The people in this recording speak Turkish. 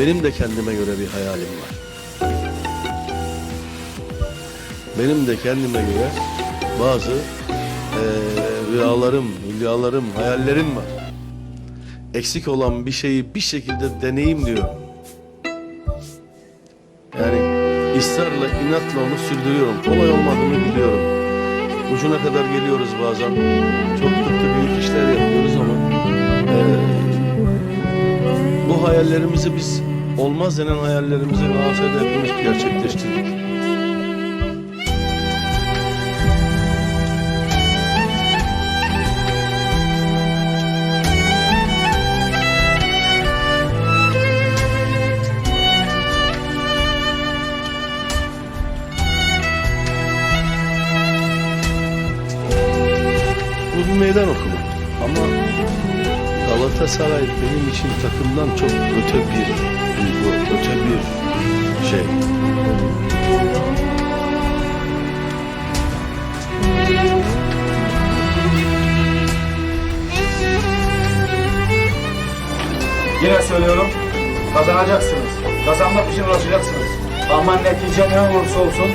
benim de kendime göre bir hayalim var. Benim de kendime göre bazı eee rüyalarım, hülyalarım, hayallerim var. Eksik olan bir şeyi bir şekilde deneyimliyorum. Yani ısrarla, inatla onu sürdürüyorum. Kolay olmadığını biliyorum. Ucuna kadar geliyoruz bazen. Çok kötü büyük işler yapıyoruz ama eee, bu hayallerimizi biz olmaz denen hayallerimizi Galatasaray'da hepimiz gerçekleştirdik. Bu bir meydan okuma. Ama Galatasaray benim için takımdan çok öte bir şey. Yine söylüyorum, kazanacaksınız. Kazanmak için uğraşacaksınız. Ama netice ne olursa olsun